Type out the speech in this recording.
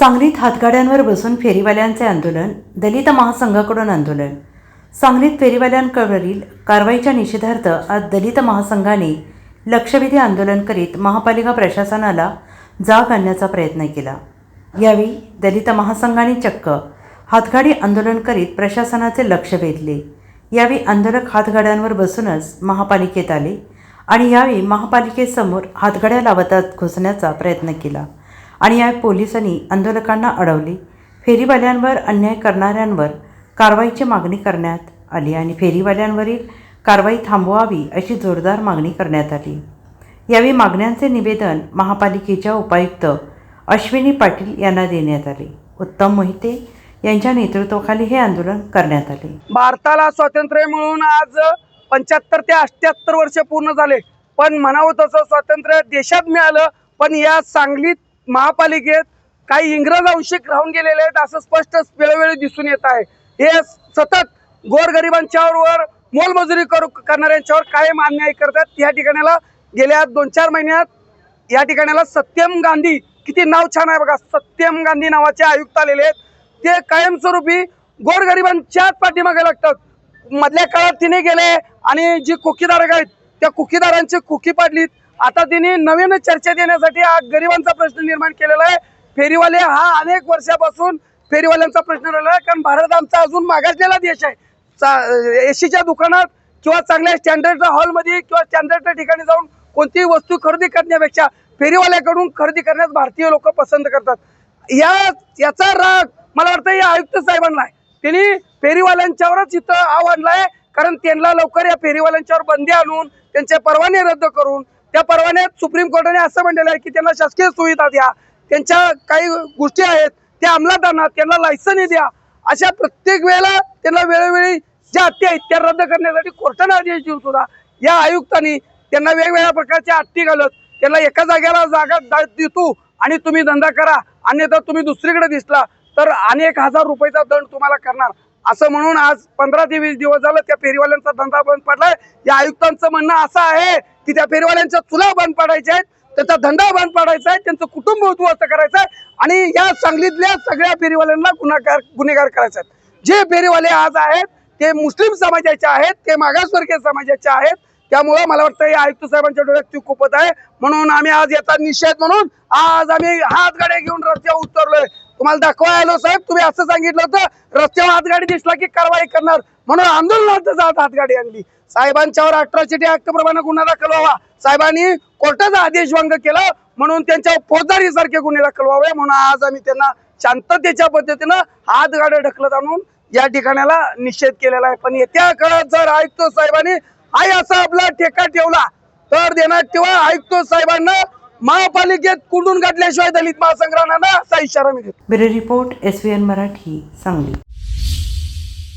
सांगलीत हातगाड्यांवर बसून फेरीवाल्यांचे आंदोलन दलित महासंघाकडून आंदोलन. सांगलीत फेरीवाल्यांवरील कारवाईच्या निषेधार्थ आज दलित महासंघाने लक्षवेधी आंदोलन करीत महापालिका प्रशासनाला जाग आणण्याचा प्रयत्न केला. यावेळी दलित महासंघाने चक्क हातगाडी आंदोलन करीत प्रशासनाचे लक्ष वेधले. यावेळी आंदोलक हातगाड्यांवर बसूनच महापालिकेत आले आणि यावेळी महापालिकेसमोर हातगाड्या लावतात घुसण्याचा प्रयत्न केला. आणि या पोलिसांनी आंदोलकांना अडवले. फेरीवाल्यांवर अन्याय करणाऱ्यांवर कारवाईची मागणी करण्यात आली आणि फेरीवाल्यांवरील कारवाई थांबवावी अशी जोरदार मागणी करण्यात आली. यावेळी मागण्यांचे निवेदन महापालिकेच्या उपायुक्त अश्विनी पाटील यांना देण्यात आले. उत्तम मोहिते यांच्या नेतृत्वाखाली हे आंदोलन करण्यात आले. भारताला स्वातंत्र्य मिळून आज पंच्याहत्तर ते अठ्याहत्तर वर्ष पूर्ण झाले. पण म्हणावं तसं स्वातंत्र्य देशात मिळालं पण या सांगलीत महापालिकेत काही इंग्रज अंशिक राहून गेलेले आहेत असं स्पष्ट वेळोवेळी दिसून येत आहे. हे सतत गोरगरिबांच्यावर मोलमजुरी करू करणाऱ्यांच्यावर कायम अन्याय करतात. या ठिकाणाला गेल्या दोन चार महिन्यात या ठिकाणाला सत्यम गांधी किती नाव छान आहे बघा सत्यम गांधी नावाचे आयुक्त आलेले आहेत. ते कायमस्वरूपी गोरगरिबांच्याच पाठीमागे लागतात. मधल्या काळात तिने गेले आणि जी कुकीधारक आहेत त्या कुकीदारांची कुकी पाडलीत. आता तिने नवीन चर्चा देण्यासाठी हा गरिबांचा प्रश्न निर्माण केलेला आहे. फेरीवाले हा अनेक वर्षापासून फेरीवाल्यांचा प्रश्न राहिला आहे. कारण भारत आमचा अजून मागासलेला देश आहे. एसीच्या दुकानात किंवा चांगल्या स्टँडर्डच्या हॉलमध्ये किंवा स्टँडर्डच्या ठिकाणी जाऊन कोणतीही वस्तू खरेदी करण्यापेक्षा फेरीवाल्याकडून खरेदी करण्यास भारतीय लोक पसंत करतात. या याचा राग मला वाटतं या आयुक्त साहेबांना आहे. त्यांनी फेरीवाल्यांच्यावरच इथं आव्हान आहे कारण त्यांना लवकर या फेरीवाल्यांच्यावर बंदी आणून त्यांचे परवाने रद्द करून त्या परवान्यात सुप्रीम कोर्टाने असं म्हणलेलं आहे की त्यांना शासकीय सुविधा द्या. त्यांच्या काही गोष्टी आहेत त्या अंमलात आणा त्यांना लायसन्स द्या. अशा प्रत्येक वेळेला त्यांना वेळोवेळी ज्या अट्टी आहेत त्या रद्द करण्यासाठी कोर्टाने आदेश देऊन सुद्धा या आयुक्तांनी त्यांना वेगवेगळ्या प्रकारच्या अट्टी घालत त्यांना एका जागेला जागा देतो आणि तुम्ही धंदा करा. अन्यथा तुम्ही दुसरीकडे दिसला तर अनेक हजार रुपयाचा दंड तुम्हाला करणार. असं म्हणून आज पंधरा ते वीस दिवस झालं त्या फेरीवाल्यांचा धंदा बंद पडलाय. या आयुक्तांचं म्हणणं असं आहे की त्या फेरीवाल्यांच्या चुला बंद पाडायच्या आहेत त्यांचा धंदा बंद पाडायचा आहे त्यांचं कुटुंब उद्ध्वस्त करायचं आहे आणि या सांगलीतल्या सगळ्या फेरीवाल्यांना गुन्हागार गुन्हेगार करायचे आहेत. जे फेरीवाले आज आहेत ते मुस्लिम समाजाचे आहेत ते मागासवर्गीय समाजाचे आहेत. त्यामुळं मला वाटतं या आयुक्त साहेबांच्या डोळ्यात ती खूपच आहे. म्हणून आम्ही आज याचा निषेध म्हणून आज आम्ही हातगाड्या घेऊन रस्त्यावर उतरलोय. तुम्हाला दाखवा आलो साहेब तुम्ही असं सांगितलं होतं रस्त्यावर हातगाडी दिसला की कारवाई करणार. म्हणून आंदोलनात जात हातगाडी आणली. साहेबांच्यावर अट्रॉसिटी ऍक्ट प्रमाणे गुन्हा दाखल व्हावा. साहेबांनी कोर्टाचा आदेश भंग केला म्हणून त्यांच्यावर फौजदारी सारखे गुन्हे दाखल व्हावे. म्हणून आज आम्ही त्यांना शांततेच्या पद्धतीनं हातगाड्या ढकलत आणून या ठिकाणाला निषेध केलेला आहे. पण येत्या काळात जर आयुक्त साहेबांनी आई असा आपला ठेका ठेवला तर देण्यात तेव्हा आयुक्त साहेबांना महापालिकेत कुंडून काढल्याशिवाय दलित महासंग्रामांना असा इशारा मी bureau report S V N Marathi Sangli.